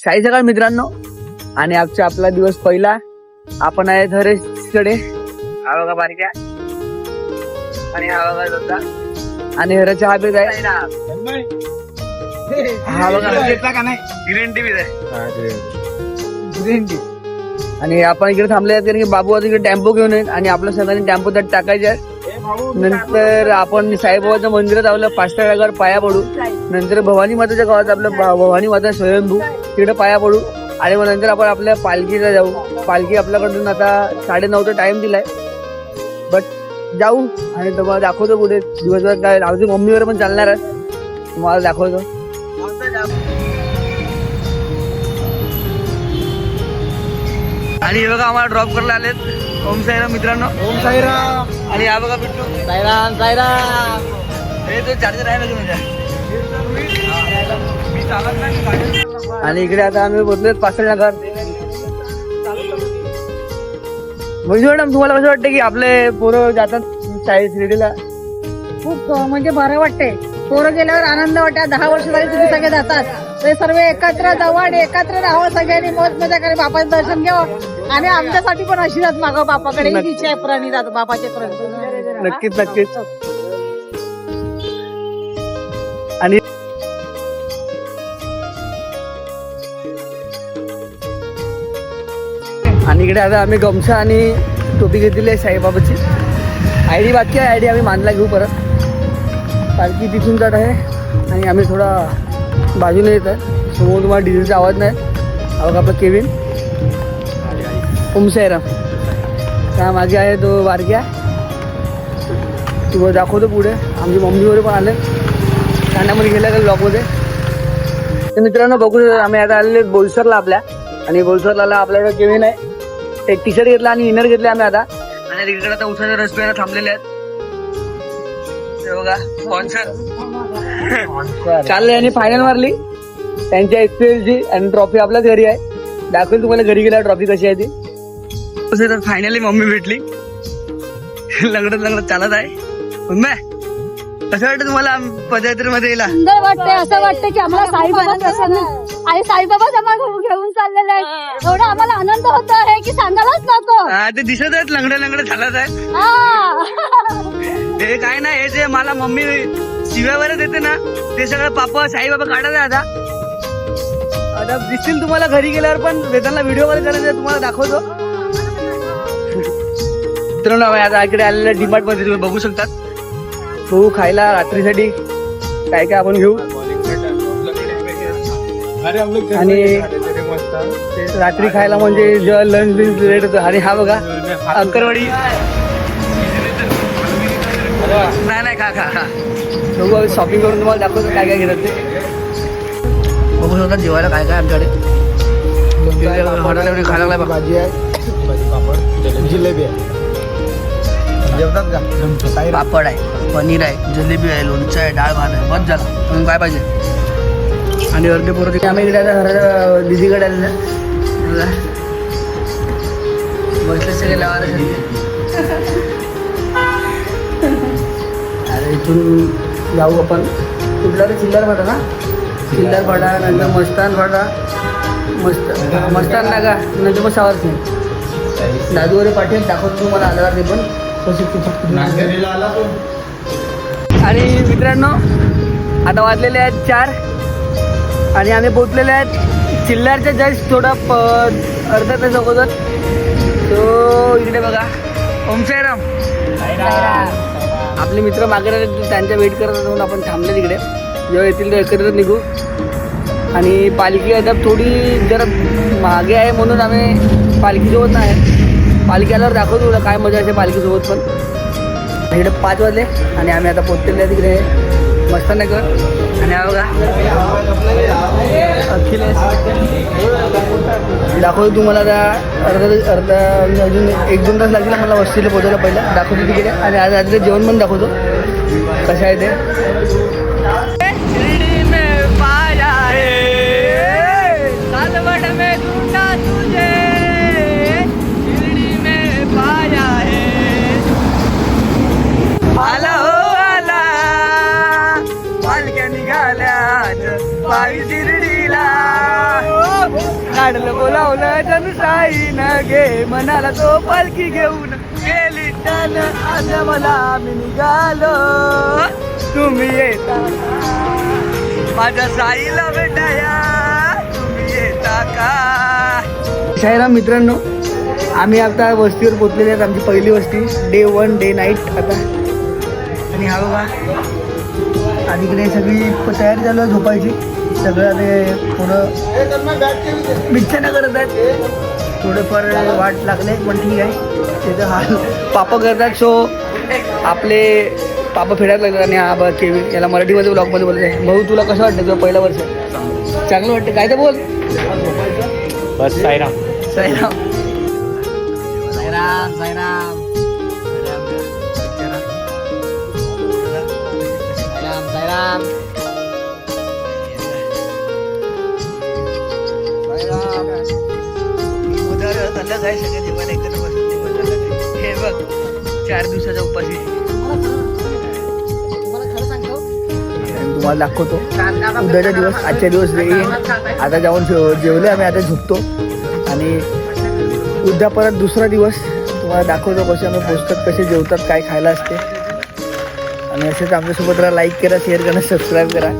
साई सकाळ मित्रांनो. आणि आजचा आपला दिवस पहिला. आपण आहे हरेशकडे हा बघा बारक्या. आणि हा बघा दोनदा आणि हर चहा आहे. हा बघा. ग्रीन टी ग्रीन टी आणि आपण इकडे थांबले आहेत कारण की बाबू आता इकडे टेम्पो घेऊन येत आणि आपल्या सगळ्यांनी टेम्पो त्यात टाकायचे आहे नंतर आपण साईबाबाच्या मंदिरात आवलं पाच टाकावर पाया पडू. नंतर भवानी माताच्या गावात आपलं भवानी माता स्वयंभू. तिकडे पाया पडू. आणि मग नंतर आपण आपल्या पालखीला जाऊ. पालखी आपल्याकडून आता साडे नऊचा टाइम दिलाय. बट जाऊ. आणि तुम्हाला दाखवतो कुठे दिवसभर काय आमची मम्मीवर पण चालणार आहे. तुम्हाला दाखवतो. आणि हे बघा आम्हाला ड्रॉप करायला आलेत. ओम साईराम मित्रांनो. ओम साईराम. आणि हा बघा बिट्टू साईराम साईराम. हे तो चार्जर आहे ना तुझ्या आणि इकडे आता आम्ही बोलतोय नगर म्हणजे मॅडम तुम्हाला कसं वाटतं की आपले पोरं जातात शाळेत शिर्डीला? खूप म्हणजे बरं वाटते पोरं गेल्यावर आनंद वाटत दहा वर्ष झाली तुम्ही सगळे जातात. ते सर्व एकत्र जावं आणि एकत्र राहावं सगळ्यांनी मौज मजा करे बापाचं दर्शन घ्यावं. आणि आमच्यासाठी पण आशीर्वाद मागावं बापाकडे. आहे प्राणी जातो बापाचे प्राणी. नक्कीच नक्कीच. इकडे आता आम्ही गमछा आणि टोपी घेतलेली आहे साईबाबाची. आय डी बाकी आहे आय डी आम्ही मानला घेऊ परत. पालखी तिथून जात आहे आणि आम्ही थोडा बाजूने येत आहे समोर तुम्हाला डिझेलचा आवाज नाही. हा आपला केविन ओम त्या मागे आहे तो वारग्या. तुम्हाला दाखवतो पुढे. आमची मम्मी वगैरे पण आले. कानामध्ये गेल्या का ब्लॉकमध्ये मित्रांनो बघू आम्ही आता आलेले बोलसरला आपल्या. आणि बोलसरला आपल्याकडे केविन आहे. एक टी शर्ट घेतला आणि इनर घेतले आम्ही आता. आणि तिकडे आता उसाच्या रस प्यायला थांबलेले आहेत. हे बघा स्पॉन्सर चालले आणि फायनल मारली. त्यांच्या एक्सपिरियन्स ची आणि ट्रॉफी आपल्याच घरी आहे. दाखवेल तुम्हाला घरी गेल्या ट्रॉफी कशी आहे ती. फायनली मम्मी भेटली. लंगडत लंगडत चालत आहे. मम्मी कसं वाटतं तुम्हाला पदयात्रेमध्ये यायला? सुंदर वाटते असं वाटतं की आम्हाला साईबाबा प्रसन्न आणि साईबाबाच आम्हाला घेऊन चाललेले आहेत एवढा आम्हाला आनंद होत आहे की सांगायलाच नको. हा, ते दिसत आहेत लंगडे लंगडे चालत आहे. हा. हे काय ना हे जे मला मम्मी शिव्यावर देते ना ते सगळं पापा साईबाबा काढत आहे आता. आता दिसतील तुम्हाला घरी गेल्यावर पण वेदांना व्हिडिओमध्ये करायचं तुम्हाला दाखवतो. मित्रांनो आता इकडे आलेल्या डीमार्टमध्ये तुम्ही बघू शकतात. तू खायला रात्रीसाठी काय काय आपण घेऊ? आणि रात्री खायला म्हणजे जेव्हा लंच बिंच लेट होतं. आणि हा बघा अंकरवाडी नाही नाही खा खा खा. बघू शॉपिंग करून तुम्हाला दाखवतो काय काय घेतात ते. बघू शकता जेवायला काय काय आमच्याकडे. हॉटेलमध्ये खायला भाजी आहे. जिलेबी आहे. जेवतात का? पापड आहे पनीर आहे जलेबी आहे लोणचं आहे डाळ भात आहे बस झालं. म्हणून काय पाहिजे? आणि अर्धे पोरं तिथे आम्ही इकडे आता घरात दिदीकडे आलेलं. बसले सगळे लावायला अरे इथून जाऊ आपण. कुठला रे? चिल्लर फाटा ना? चिल्लर फाटा नंतर मस्तान फाटा. मस्त मस्तान नागा नंतर मग सावरती दादूवरे पाटील दाखवतो तुम्हाला आल्यावर ते पण. आणि मित्रांनो आता वाजलेले आहेत चार आणि आम्ही पोचलेले आहेत चिल्लारच्या जस्ट थोडा प अर्धा तास अगोदर. तो इकडे बघा. ओम साईराम. आपले मित्र मागे राहिले त्यांच्या वेट करत म्हणून आपण थांबले तिकडे. जेव्हा येतील तेव्हा एकत्र निघू. आणि पालखी आता थोडी जरा मागे आहे म्हणून आम्ही पालखीसोबत नाही पालखी आल्यावर दाखवतो तुला काय मजा असते पालखीसोबत पण. इकडे पाच वाजले आणि आम्ही आता पोचलेले आहे तिकडे कर आणि हा बघा. अखिलेश दाखवतो तुम्हाला आता अर्धा अर्धा अजून एक दोन तास लागतील मला वस्तीला पोचायला पहिला. दाखवतो तिकडे. आणि आज रात्री जेवण पण दाखवतो. कसं आहे ते? बोलावलं जणू घे मनाला तो पालखी घेऊन गेली त्यानं. आज मला आम्ही निघालो. तुम्ही येता माझ्या साईला भेटाया. तुम्ही येता का? शायराम मित्रांनो आम्ही आता वस्तीवर पोचलेले आहेत. आमची पहिली वस्ती डे वन डे नाईट आता. आणि हा बघा आणि इकडे सगळी तयारी चालू आहे झोपायची. सगळं ते थोडं बिच्छाना करत आहेत थोडंफार वाट लागले पण ठीक आहे. त्याचं हाल पापा करतात सो आपले पापा फिरायला लागतात आणि हा बघ केवी याला मराठीमध्ये ब्लॉगमध्ये बोलत आहे भाऊ तुला कसं वाटतं तुझं पहिलं वर्ष? चांगलं वाटतं. काय ते बोल. बस साईराम. साईराम. साईराम साईराम. दिवसाच्या उपाशी तुम्हाला दाखवतो. उद्याचा दिवस आजच्या दिवस येईन आता जाऊन जेव- जेवले आम्ही आता झोपतो. आणि उद्या परत दुसरा दिवस. तुम्हाला दाखवतो कसे आम्ही पोचतात कसे जेवतात काय खायला असते. आणि असेच आमच्यासोबत राहा लाईक करा शेअर करा सबस्क्राईब करा.